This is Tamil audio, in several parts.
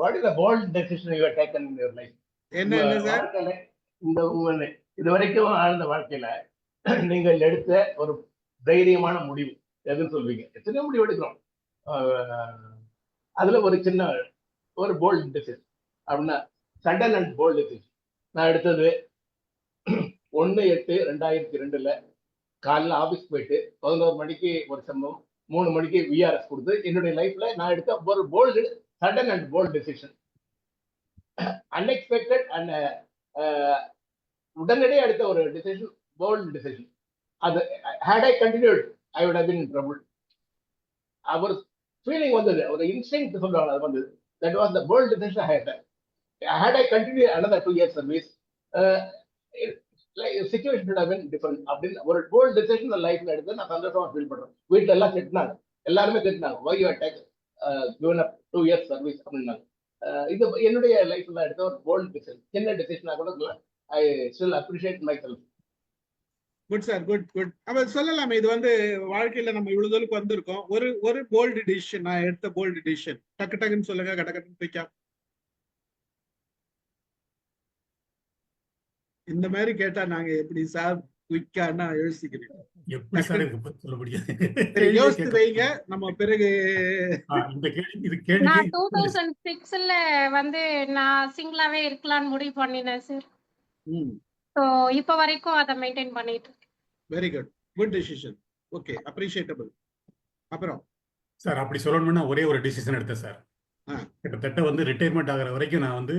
What is the bold decision you taken in your life என்ன என்ன சார் இந்த இது வரைக்கும் ஆழ்ந்த வாழ்க்கையில நீங்கள் எடுத்த ஒரு தைரியமான முடிவு. எதுன்னு சொல்வீங்க? எத்தனையோ முடிவு எடுக்கிறோம். அதுல ஒரு சின்ன ஒரு போல்ட் டெசிஷன் அப்படின்னா சடன் அண்ட் போல்ட் டெசிஷன் நான் எடுத்தது ஒன்று எட்டு ரெண்டாயிரத்தி ரெண்டுல காலைல ஆஃபீஸ் போயிட்டு பதினோரு மணிக்கு ஒரு சம்பவம் மூணு மணிக்கு விஆர்எஸ் கொடுத்து என்னுடைய லைஃப்ல நான் எடுத்த ஒரு bold sudden and bold decision unexpected and உடனடியே எடுத்த ஒரு டிசிஷன் போல்ட் டிசிஷன் அது had I continued I would have been trouble our feeling வந்தது ஒரு இன்ஸ்டிங் சொல்லுவாங்க அது வந்தது. That was the bold decision had had I continue another two years service situation different அப்படின்னு ஒரு போல்ட் டிசிஷன் லைஃப்ல எடுத்து நான் சந்தோஷமா ஃபீல் பண்றேன். வீட்டுல எல்லாம் திட்டினாங்க. எல்லாருமே திட்டினாங்க. Why you attack given up two years service அப்படின்னாங்க இது என்னுடைய லைஃப்ல எடுத்த ஒரு போல்ட் டிசிஷன் சின்ன டிசிஷனா கூட I still appreciate myself good sir good good அப்ப சொல்லலாமே இது வந்து வாழ்க்கையில நம்ம இவ்வளவு தூரம் வந்திருக்கோம். ஒரு ஒரு போல்டு டிசிஷன் நான் எடுத்த போல்டு டிசிஷன் டக்கு டக்குன்னு சொல்லுங்க கட கடன்னு பிக்கா இந்த மாதிரி கேட்டா நாங்க எப்படி சார் குயிக்கானா யோசிக்கிறீங்க? எப்படி சார் சொல்ல முடியாது யோசித்து வைங்க. நம்ம பிறகு இந்த கேள்வி இது நான் டூ கேள்வி தௌசண்ட் சிக்ஸ்ல வந்து நான் சிங்கிளாவே இருக்கலாம்னு முடிவு பண்ணினேன் சார். ஸோ இப்போ வரைக்கும் அதை மெயின்டைன் பண்ணிட்டு இருக்கேன். Very good good decision okay appreciable அப்புறம்? சார் அப்படி சொல்லணும்னா ஒரே ஒரு டிசிஷன் எடுத்தேன் சார். கிட்டத்தட்ட வந்து ரிட்டையர்மெண்ட் ஆகிற வரைக்கும் நான் வந்து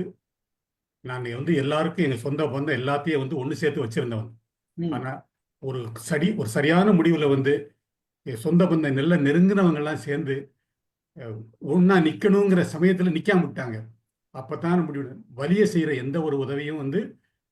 நான் வந்து எல்லாருக்கும் எங்க சொந்த பந்தம் எல்லாத்தையும் வந்து ஒன்று சேர்த்து வச்சிருந்தவன். ம், ஆனா ஒரு சரி ஒரு சரியான முடிவுல வந்து என் சொந்த பந்தம் நல்ல நெருங்கினவங்க எல்லாம் சேர்ந்து ஒன்னா நிக்கணுங்கிற சமயத்துல நிக்காம விட்டாங்க. அப்பதான் முடிவு வலிய செய்யற எந்த ஒரு உதவியும் வந்து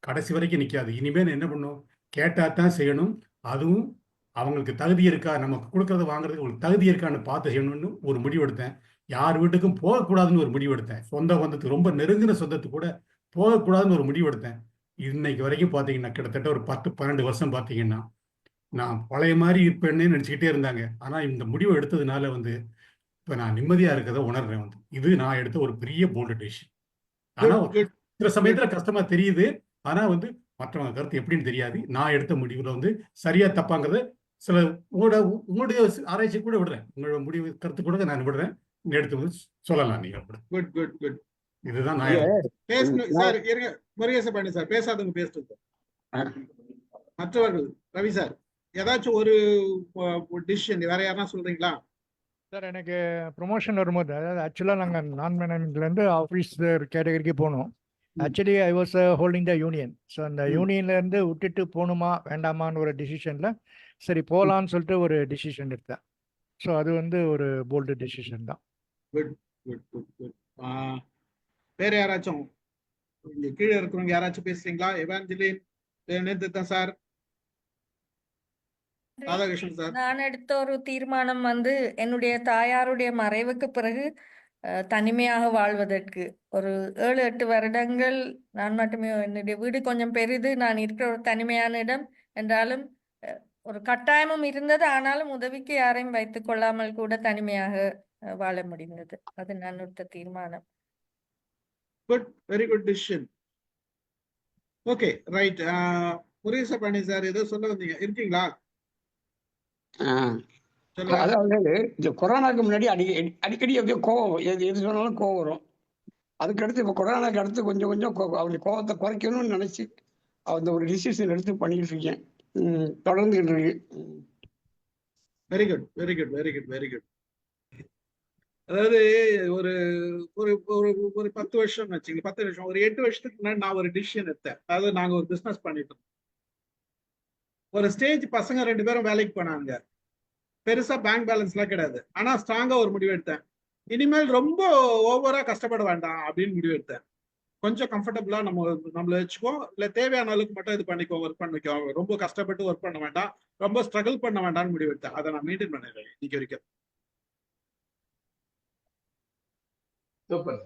கடைசி வரைக்கும் நிக்காது. இனிமேல் என்ன பண்ணும்? கேட்டா தான் செய்யணும். அதுவும் அவங்களுக்கு தகுதி இருக்கா? நமக்கு கொடுக்கறத வாங்குறதுக்கு உங்களுக்கு தகுதி இருக்கான்னு பார்த்து செய்யணும்னு ஒரு முடிவு எடுத்தேன். யார் வீட்டுக்கும் போகக்கூடாதுன்னு ஒரு முடிவு எடுத்தேன். சொந்த பந்தத்துக்கு ரொம்ப நெருங்கின சொந்தத்துக்கு கூட போகக்கூடாதுன்னு ஒரு முடிவு எடுத்தேன். இன்னைக்கு வரைக்கும் பார்த்தீங்கன்னா கிட்டத்தட்ட ஒரு பத்து பன்னெண்டு வருஷம் பார்த்தீங்கன்னா நான் பழைய மாதிரி இருப்பேன்னே நினச்சிக்கிட்டே இருந்தாங்க. ஆனால் இந்த முடிவு எடுத்ததுனால வந்து இப்போ நான் நிம்மதியாக இருக்கிறத உணர்றேன் வந்து. இது நான் எடுத்த ஒரு பெரிய போல்டு டிசிஷன் ஆனால். சில சமயத்தில் கஷ்டமா தெரியுது. ஆனால் வந்து மற்றவங்க கருத்து எப்படின்னு தெரியாது. நான் எடுத்த முடிவில் வந்து சரியா தப்பாங்கிறத சில உங்களோட உங்களுடைய ஆராய்ச்சி கூட விடுறேன். உங்களோட முடிவு கருத்து கூட நான் விடுறேன். எடுத்து வந்து சொல்லலாம் நீங்க கூட. குட் குட் குட் இதுதான் நான் எடுத்த பேசணும் சார் இருங்க. முருகேச பாண்டி சார் பேசாதவங்க பேசட்டும் சார் மற்றவர்கள் ரவி சார் ஏதாச்சும் ஒரு டிசிஷன் வேற யாரா சொல்றீங்களா? சார் எனக்கு ப்ரொமோஷன் வரும்போது அதாவது ஆக்சுவலாக நாங்கள் நான் மேனேஜ்மெண்ட்லேருந்து ஆஃபீஸ் கேட்டகரிக்கு போனோம். Actually I was holding the union so அந்த. யூனியன்லேருந்து விட்டுட்டு போகணுமா வேண்டாமான்னு ஒரு டிசிஷனில் சரி போகலான்னு சொல்லிட்டு ஒரு டிசிஷன் எடுத்தேன். ஸோ அது வந்து ஒரு போல்டு டிசிஷன் தான். குட் குட் குட் குட் வேற யாராச்சும் இங்க கீழே இருக்கிறவங்க யாராச்சும் பேசுறீங்களா? எவாஞ்சலின் சார் ராதாகிருஷ்ணன் சார் நான் எடுத்த ஒரு தீர்மானம் வந்து என்னுடைய தாயாருடைய மறைவுக்கு பிறகு தனிமையாக வாழ்வதற்கு. ஒரு ஏழு எட்டு வருடங்கள் நான் மட்டுமே என்னுடைய வீடு கொஞ்சம் பெரிது நான் இருக்கிற ஒரு தனிமையான இடம் என்றாலும் ஒரு கட்டாயமும் இருந்தது. ஆனாலும் உதவிக்கு யாரையும் வைத்துக் கொள்ளாமல் கூட தனிமையாக வாழ முடிந்தது. அது நான் எடுத்த தீர்மானம். Good very good decision okay right Murugesa Pandi sir ஏதோ சொல்ல வந்தீங்க. இருக்கீங்களா? அதாவது இந்த கொரோனாக்கு முன்னாடி அடிக்கடி அடிக்கடி அப்படியே கோவம் எது எது சொன்னாலும் கோவம் வரும். அதுக்கடுத்து இப்போ கொரோனாக்கு அடுத்து கொஞ்சம் கொஞ்சம் கோ- அவருடைய கோவத்தை குறைக்கணும்னு நினைச்சு அந்த ஒரு டிசிஷன் எடுத்து பண்ணிட்டு இருக்கேன். தொடர்ந்துகிட்டு இருக்கு. Very good very good very good very good அதாவது ஒரு ஒரு ஒரு ஒரு பத்து வருஷம் வச்சுங்க பத்து வருஷம். ஒரு எட்டு வருஷத்துக்கு முன்னாடி நான் ஒரு டிசிஷன் எடுத்தேன். அதாவது நாங்க ஒரு பிசினஸ் பண்ணிட்டு இருந்தோம். ஒரு ஸ்டேஜ் பசங்க ரெண்டு பேரும் வேலைக்கு போனாங்க. பெருசா பேங்க் பேலன்ஸ்லாம் கிடையாது. ஆனா ஸ்ட்ராங்கா ஒரு முடிவு எடுத்தேன். இனிமேல் ரொம்ப ஓவரா கஷ்டப்பட வேண்டாம் அப்படின்னு முடிவு எடுத்தேன். கொஞ்சம் கம்ஃபர்டபுளா நம்ம நம்மள வச்சுக்கோ இல்ல தேவையான அளவுக்கு மட்டும் இது பண்ணிக்கோ ஒர்க் பண்ணிக்கோ ரொம்ப கஷ்டப்பட்டு ஒர்க் பண்ண வேண்டாம். ரொம்ப ஸ்ட்ரகிள் பண்ண வேண்டாம்னு முடிவு எடுத்தேன். அதை நான் மெயின்டைன் பண்ணிடுறேன் இன்னைக்கு வரைக்கும். சூப்பர்